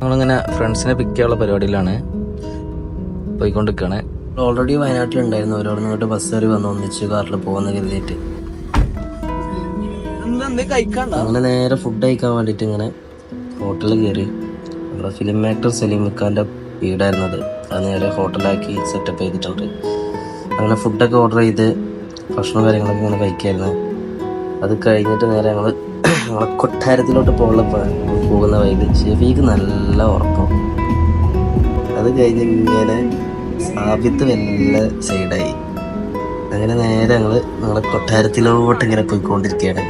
നമ്മളിങ്ങനെ ഫ്രണ്ട്സിനെ പിക്ക് ചെയ്യാനുള്ള പരിപാടിയിലാണ് പോയിക്കൊണ്ടിരിക്കുകയാണ് ഓൾറെഡി വയനാട്ടിലുണ്ടായിരുന്നു അവരോട് ഇങ്ങോട്ട് ബസ് കയറി വന്നു. ഒന്നിച്ച് കാറിൽ പോകുന്ന കരുതിയിട്ട്. അങ്ങനെ നേരെ ഫുഡ് കഴിക്കാൻ വേണ്ടിയിട്ട് ഇങ്ങനെ ഹോട്ടലിൽ കയറി. നമ്മുടെ ഫിലിം ആക്ടർ സലീം ഖാന്റെ വീടായിരുന്നു അത്. അത് നേരെ ഹോട്ടലാക്കി സെറ്റപ്പ് ചെയ്തിട്ടുണ്ട്. അങ്ങനെ ഫുഡൊക്കെ ഓർഡർ ചെയ്ത് ഭക്ഷണം കാര്യങ്ങളൊക്കെ ഇങ്ങനെ കഴിക്കായിരുന്നു. അത് കഴിഞ്ഞിട്ട് നേരെ ഞങ്ങൾ ഞങ്ങളെ കൊട്ടാരത്തിലോട്ട് പോകുന്ന പ- പോകുന്ന വഴിയിൽ ഷെഫീക്ക് നല്ല ഉറക്കം. അത് കഴിഞ്ഞ് ഇങ്ങനെ സാബിത്ത് വല്ല സൈഡായി. അങ്ങനെ നേരെ ഞങ്ങൾ ഞങ്ങളെ കൊട്ടാരത്തിലോട്ട് ഇങ്ങനെ പോയിക്കൊണ്ടിരിക്കുകയാണ്.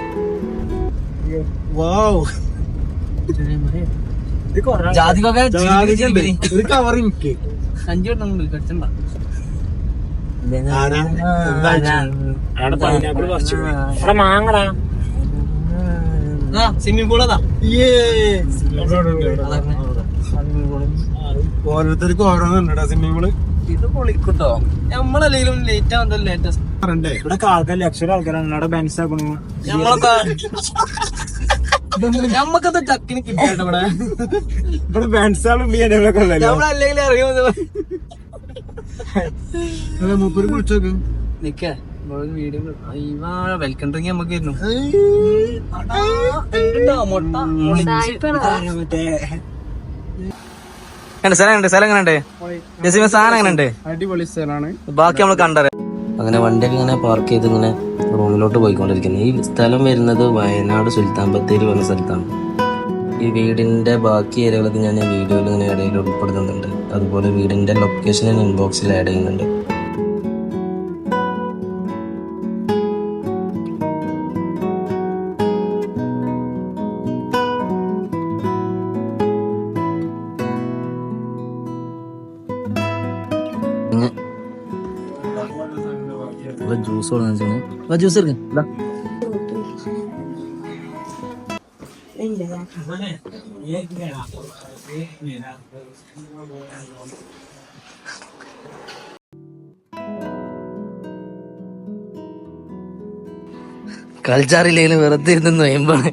മാങ്ങടാ. സ്വിമ്മിംഗ് പൂൾ അതാ. ഓരോരുത്തർക്കും ഓരോന്നുണ്ട് സ്വിമ്മിംഗ് പൂൾ ഇത് പൊളിക്കുട്ടോ. നമ്മളല്ലെങ്കിലും ലേറ്റ് ആവുന്നതല്ലേ ലേറ്റസ്റ്റ് പറയണ്ടേ? ഇവിടെ ആൾക്കാർ ലക്ഷം ആൾക്കാരാണ്. ഇവിടെ ബാൻസ് ആക്കണു. നമ്മളൊക്കെ നമ്മക്കത് ടക്കിന് കിട്ടിയാട്ടോ ഇവിടെ. ഇവിടെ ബാൻസ് ആളും നമ്മളല്ലെങ്കിൽ അറിയുമോ മൂപ്പര് കുളിച്ചോക്ക്. നിക്കേ. വീഡിയോ വെൽക്കം ഡ്രിങ്ക് അടിപൊളി സ്ഥലമാണ്. ബാക്കി നമ്മൾ കണ്ടറിയാം. അങ്ങനെ വണ്ടി ഇങ്ങനെ പാർക്ക് ചെയ്ത് ഇങ്ങനെ റൂമിലോട്ട് പോയിക്കൊണ്ടിരിക്കുന്നത് ഈ സ്ഥലം വരുന്നത് വയനാട് സുൽത്താൻ ബത്തേരി പറഞ്ഞ സ്ഥലത്താണ്. ഈ വീടിന്റെ ബാക്കി ഏരിയകളൊക്കെ ഞാൻ വീഡിയോയിൽ ഇങ്ങനെ ഇടയിൽ ഉൾപ്പെടുത്തുന്നുണ്ട്. അതുപോലെ വീടിന്റെ ലൊക്കേഷൻ ഇൻബോക്സിൽ ആഡ് ചെയ്യുന്നുണ്ട്. ജ്യൂസ് ജ്യൂസ് എടുക്കാം. കളിച്ചാറില്ലെങ്കിലും വെറുതെ ഇരുന്ന് നൊയമ്പാണ്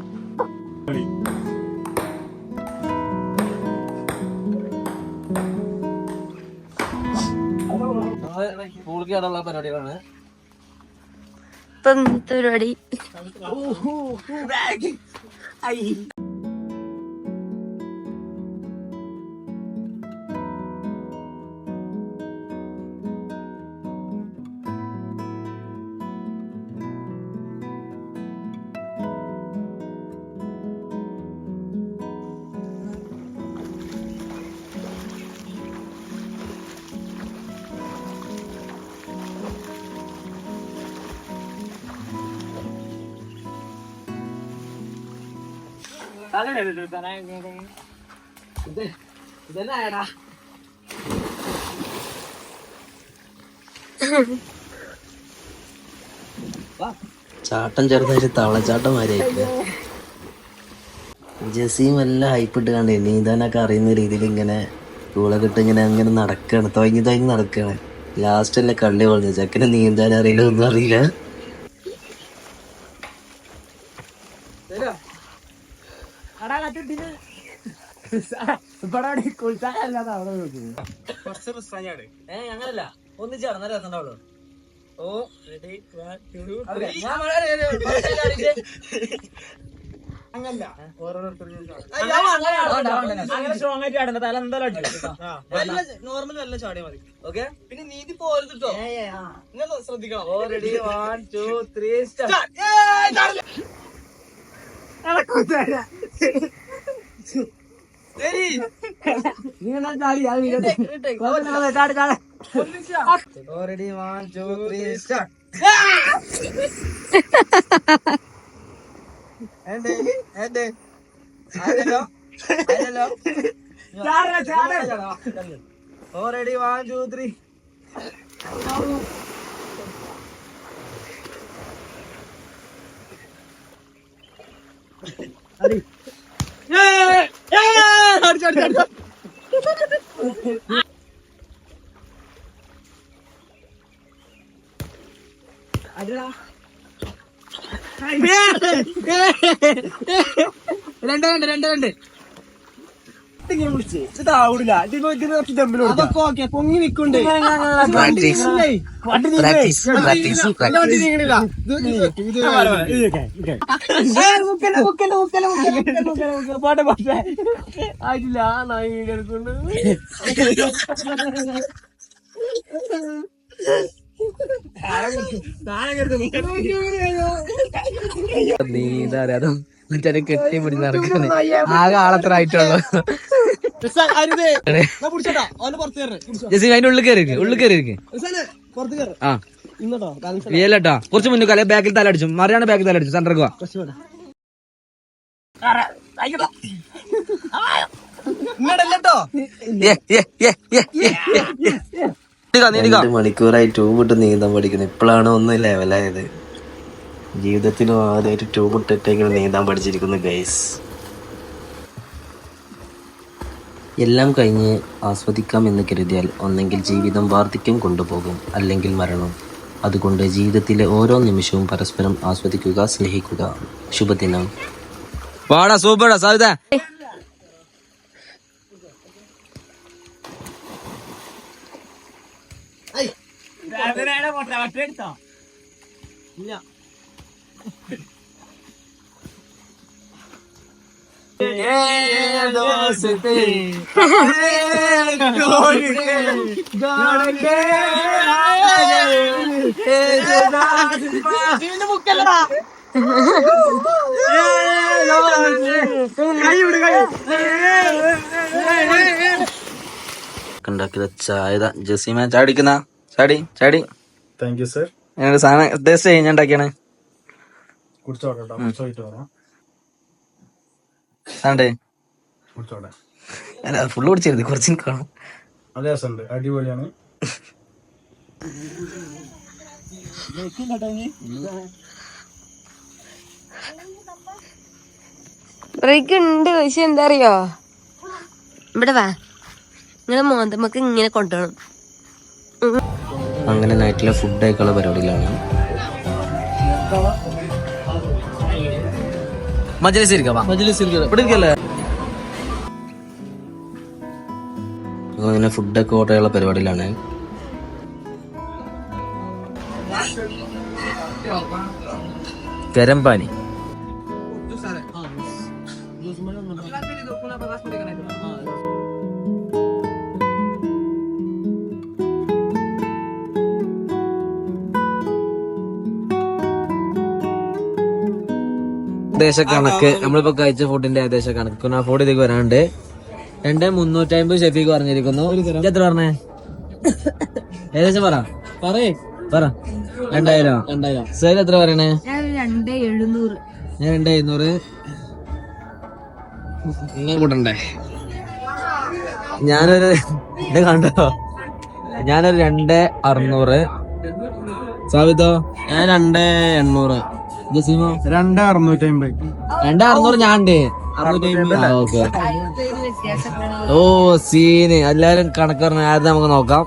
പരിപാടികളാണ്. Panturari. Oh, oh, oh, ay. പരിപാടി ചാട്ടം ചെറുതായിട്ട് തവളച്ചാട്ടം മാതിരിയായിട്ട് ജസീം എല്ലാം ഹൈപ്പിട്ട് കണ്ടേ നീന്താനൊക്കെ അറിയുന്ന രീതിയിൽ ഇങ്ങനെ കൂളൊക്കെ ഇട്ട് ഇങ്ങനെ അങ്ങനെ തൊയങ്ങി തൊയങ്ങി നടക്കാണ്. ലാസ്റ്റ് അല്ലേ കള്ളി പറഞ്ഞു ചെക്കനെ നീന്താൻ അറിയില്ല ഒന്നും അറിയില്ല. അങ്ങനല്ല. ഒന്നിച്ചാണ് നല്ല തല ഉണ്ടാവുള്ളൂ ഓ നോർമൽ നല്ല ചാടിയാ മതി. ഓക്കെ പിന്നെ നീതി പോരുത് കേട്ടോ നിങ്ങൾ ശ്രദ്ധിക്കണം. ഓ ready one two three ready one two three start എന്റെ എന്റെ ആരല്ലോ ആരല്ലോ oh ready one two three രണ്ട് രണ്ട് രണ്ട് രണ്ട്. ഇങ്ങനെ വിളിച്ച്. ഇത് ഇതിനൊക്കെ അതൊക്കെ ഓക്കെ. പൊങ്ങി പാട്ടെ പാട്ടെ. ആയിട്ടില്ല. എന്നിട്ട് കെട്ടി പിടി നടക്കുന്നത് ആകെ ആളത്ര ആയിട്ടുള്ളൂ അതിന്റെ ഉള്ളിൽ കയറി ഉള്ളിൽ കയറി ആ. റിയലട്ടാ കുറച്ച് മുന്നേ കല ബാക്കിൽ തല അടിച്ചു. മറിയാണ് ബാക്കിൽ തല അടിച്ചു സെന്റർക്ക് ഇങ്ങടല്ലോ രണ്ട് മണിക്കൂറായി ട്യൂബ് ഇട്ട് നീന്താൻ പഠിക്കുന്നു. ഇപ്പോഴാണ് ഒന്ന് ലെവലായത് ജീവിതത്തിലും ആദ്യമായിട്ട് ട്യൂബ് ഇട്ടിട്ടെങ്കിലും നീന്താൻ പഠിച്ചിരിക്കുന്നു ഗൈസ് എല്ലാം കഴിഞ്ഞ് ആസ്വദിക്കാം എന്ന് കരുതിയാൽ ഒന്നെങ്കിൽ ജീവിതം വാർദ്ധക്യം കൊണ്ടുപോകും അല്ലെങ്കിൽ മരണം. അതുകൊണ്ട് ജീവിതത്തിലെ ഓരോ നിമിഷവും പരസ്പരം ആസ്വദിക്കുക സ്നേഹിക്കുക. ശുഭദിനം. വാടാ സൂപ്പറാ സാവിത എടുത്തോ ഉണ്ടാക്കിയത് ചായ ജസീമ ചാടിക്കുന്ന ചാടി ചാടി താങ്ക് യു സർ ഞാനൊരു സാധനം ടേസ്റ്റ് ഞാൻ ഉണ്ടാക്കിയാണ്. കുടിച്ചോട്ടോ ആണ്ടേ? അല്ല ഫുള്ള് കുടിച്ചിരുന്നു കുറച്ച് കാണും അതെ രസമുണ്ട് അടിപൊളിയാണ്. ബ്രേക്ക് ഉണ്ട് പക്ഷെ എന്താ അറിയോ ഇവിടെ വാ. നിങ്ങളെ മോന്തമ്മക്ക് ഇങ്ങനെ കൊണ്ടുപോകണം അങ്ങനെ നൈറ്റിലെ ഫുഡ് ആയിക്കുള്ള പരിപാടിയിലാണ്. മജലിസ് ഇരിക്കല്ലേ അങ്ങനെ ഫുഡൊക്കെ ഓർഡർ ചെയ്യാനുള്ള പരിപാടിയിലാണ്. ഗരം പാനി. ഏകദേശ കണക്ക്. നമ്മളിപ്പോ കഴിച്ച ഫുഡിന്റെ ഏകദേശ കണക്ക്. ആ ഫുഡ് ഇതിലേക്ക് വരാണ്ട് രണ്ട് മുന്നൂറ്റി അമ്പത് ഷെഫീക്ക് പറഞ്ഞിരിക്കുന്നു എത്ര പറഞ്ഞേ? ഏകദേശം പറ. പറയേ. പറ. രണ്ടായിരം? രണ്ടായിരം. സൈൽ എത്ര പറയണേ? രണ്ട് എഴുന്നൂറ്. ഞാൻ രണ്ട് എഴുന്നൂറ്. കൂട്ടണ്ടേ? ഞാനൊരു ഇത് കണ്ടോ? ഞാനൊരു രണ്ട് അറുന്നൂറ്. സാബിത്തോ? ഞാൻ രണ്ട് എണ്ണൂറ്. ജസീമോ രണ്ട് അറുന്നൂറ്റി അമ്പത് രണ്ട് അറുന്നൂറ് ഞാണ്ടേ ഓക്കെ. ഓ സീന്. എല്ലാരും കണക്ക് പറഞ്ഞ ആദ്യം നമുക്ക് നോക്കാം.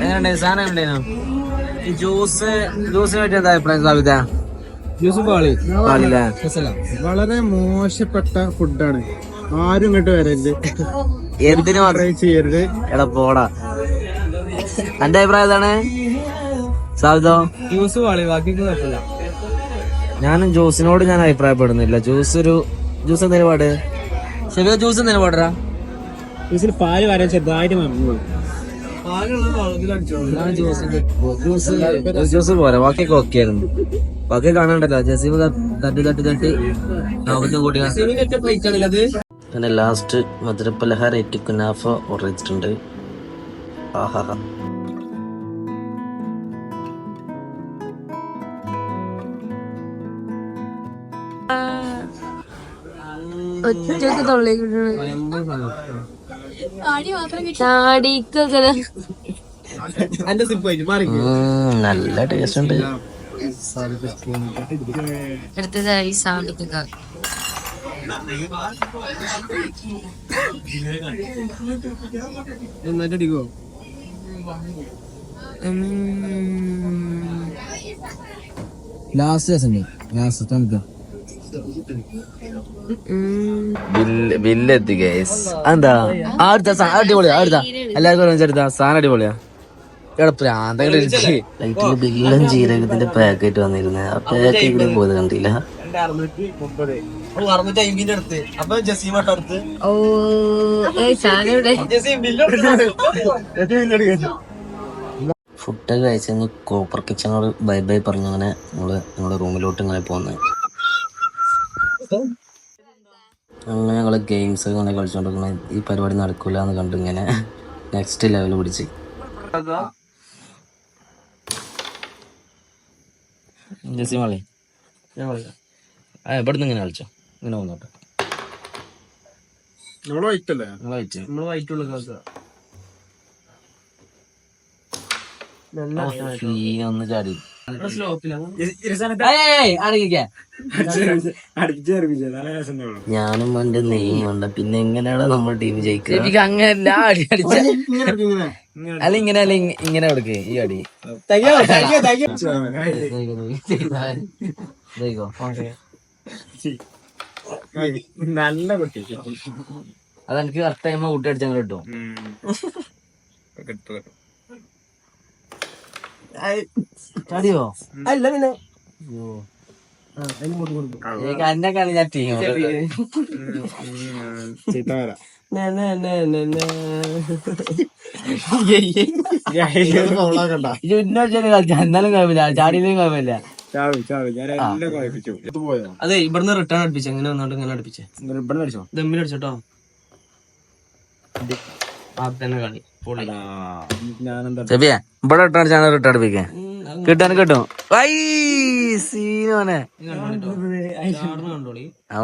എങ്ങനെയുണ്ട്? സാധനം എങ്ങനെയായിരുന്നു ഈ ജ്യൂസ് ജ്യൂസിനെ പറ്റി എന്താ അഭിപ്രായം സാബിത? ജ്യൂസ് പാളി. വളരെ മോശപ്പെട്ട ഫുഡാണ്. ആരും ഇങ്ങോട്ട് വരരുത്. എന്തിനു മാത്രം? ചെയ്യരുത്. എടാ പോടാ. എന്റെ അഭിപ്രായം ഏതാണ് സാബിതോ ജ്യൂസ് പാളി ബാക്കി കുഴപ്പമില്ല. ഞാനും ജ്യൂസിനോട് ഞാൻ അഭിപ്രായപ്പെടുന്നില്ല. ജ്യൂസ് ഒരു ജ്യൂസ് നിലപാട് ശരി ജ്യൂസ് നിലപാടാ ജ്യൂസിൽ പാൽ വരാൻ ചെറുതായിട്ട് ജ്യൂസ് ജ്യൂസ് പോരാ ബാക്കിയൊക്കെ ഓക്കെ ആയിരുന്നു. ബാക്കി കാണണ്ടല്ലോ. ജസീമ് തട്ടി തട്ടി തട്ടി. നമുക്ക് കൂട്ടി അങ്ങനെ ലാസ്റ്റ് മധുരപ്പലഹാരം എറ്റി കുനാഫ ചെയ്തിട്ടുണ്ട്. ആഹാ. ഒറ്റയ്ക്ക് മാറി. നല്ല ടേസ്റ്റ് ഉണ്ട്. അടുത്തതായി സാടിക്കൊക്കെ എന്നിട്ട് അടിക്കോ? ലാസ്റ്റ് ലാസ്റ്റ് ബില്ല് എത്തി ഗൈസ് എന്താ അടുത്ത അടിപൊളിയാ അടുത്ത എല്ലാവർക്കും ചെറുതാ സാധനം അടിപൊളിയാ. ബില്ലും ജീരകത്തിന്റെ പാക്കറ്റ് വന്നിരുന്നു. ആ പാക്കറ്റ് ഇവിടെ പോയത് കണ്ടില്ല. ഓ ഫുഡൊക്കെ കഴിച്ച് കോപ്പർ കിച്ചണോട് ബൈ ബൈ പറഞ്ഞു അങ്ങനെ നമ്മൾ ഞങ്ങളുടെ റൂമിലോട്ട് ഇങ്ങനെ പോകുന്നത് അങ്ങനെ ഞങ്ങൾ ഗെയിംസ് ഇങ്ങനെ കളിച്ചോണ്ടിരിക്കണ. ഈ പരിപാടി നടക്കൂല എന്ന് കണ്ടു ഇങ്ങനെ നെക്സ്റ്റ് ലെവൽ പിടിച്ച്. ജസിമാളി ആ എവിടെ നിന്ന് ഇങ്ങനെ കളിച്ചോ. ഇങ്ങനെ വന്നോട്ടെ. ഒന്ന് ചാടി ഞാനും പണ്ട് നെയ്യും കൊണ്ട പിന്നെ എങ്ങനെയാണ് നമ്മൾ ടീം ജയിക്കുക? അങ്ങനല്ല അടി അടിച്ച. അല്ല ഇങ്ങനെ അല്ല ഇങ്ങനെ കൊടുക്ക് ഈ അടി. നല്ല കുട്ടി. അതെനിക്ക് കറക്റ്റ് ടൈം കൂട്ടി അടിച്ചങ്ങനെ കിട്ടും. ചാടിയോ? അല്ല പിന്നെ കളി ഞാൻ ടീം കുഴപ്പമില്ല. ചാടിയിലും കുഴപ്പമില്ല. അതെ ഇവിടുന്ന് റിട്ടേൺ അടുപ്പിച്ചു. അങ്ങനെ വന്നോണ്ട് ഇങ്ങനെ അടുപ്പിച്ചു? ഇവിടെ അടിച്ചോ? ദമ്മിൽ അടിച്ചോട്ടോ ആ തന്നെ കളി. ഇവിടെ റിട്ടേൺ ചാനൽ കിട്ടാൻ കിട്ടും സീനോനെ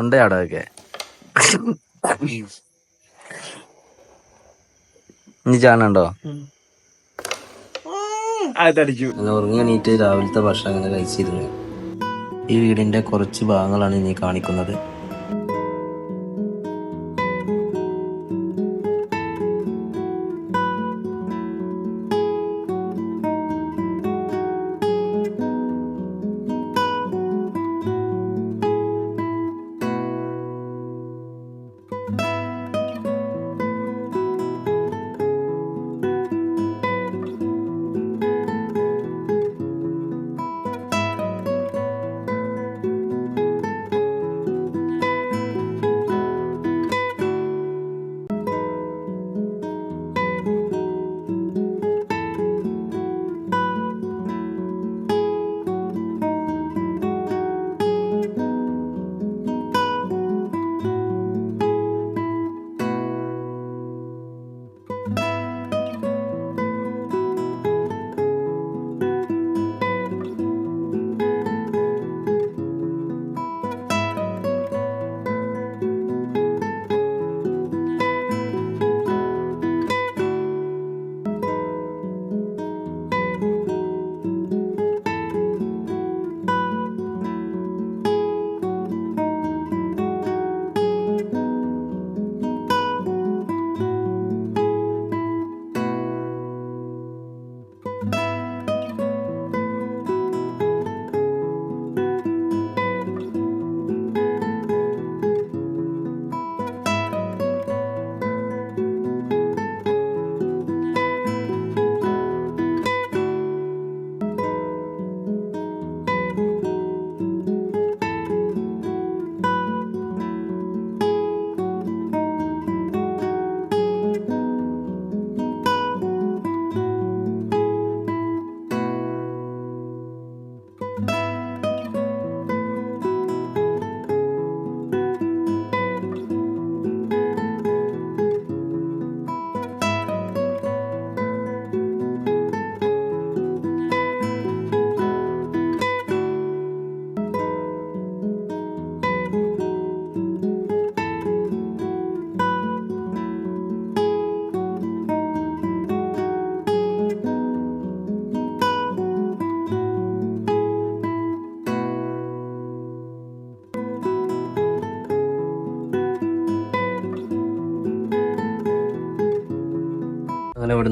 ഉണ്ട് അവിടെ ഒക്കെ ഇനി ഉറങ്ങി എണീറ്റ് രാവിലത്തെ ഭക്ഷണം അങ്ങനെ കഴിച്ചിരുന്നു. ഈ വീടിന്റെ കുറച്ച് ഭാഗങ്ങളാണ് ഇനി കാണിക്കുന്നത്.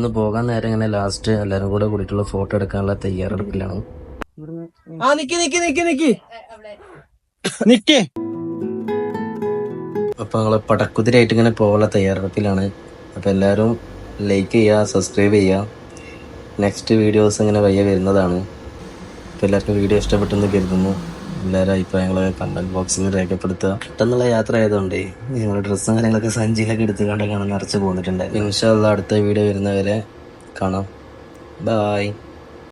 ഇവിടുന്ന് പോകാൻ നേരം ഇങ്ങനെ ലാസ്റ്റ് എല്ലാരും കൂടെ കൂടിയിട്ടുള്ള ഫോട്ടോ എടുക്കാനുള്ള തയ്യാറെടുപ്പിലാണ്. ആ നിക്കി നിക്കി നിക്കി നിക്കി. നിക്കേ. അപ്പോൾ ഞങ്ങൾ പടക്കുതിരായിട്ട് ഇങ്ങനെ പോകാനുള്ള തയ്യാറെടുപ്പിലാണ്. അപ്പൊ എല്ലാരും ലൈക്ക് ചെയ്യുക സബ്സ്ക്രൈബ് ചെയ്യുക. നെക്സ്റ്റ് വീഡിയോസ് ഇങ്ങനെ വയ്യ വരുന്നതാണ്. അപ്പോൾ എല്ലാവർക്കും വീഡിയോ ഇഷ്ടപ്പെട്ടെന്ന് കരുതുന്നു. എല്ലാവരും അഭിപ്രായങ്ങളൊക്കെ കണ്ടന്റ് ബോക്സിൽ രേഖപ്പെടുത്തുക. പെട്ടെന്നുള്ള യാത്ര ആയതുകൊണ്ട് നിങ്ങളുടെ ഡ്രസ്സും കാര്യങ്ങളൊക്കെ സഞ്ചിയിലൊക്കെ എടുത്ത് കണ്ടൊക്കെയാണ് നിറച്ച് പോന്നിട്ടുണ്ടായിരുന്നു. ഇൻഷാല്ല അടുത്ത വീഡിയോ വരുന്നവരെ കാണാം. ബായ്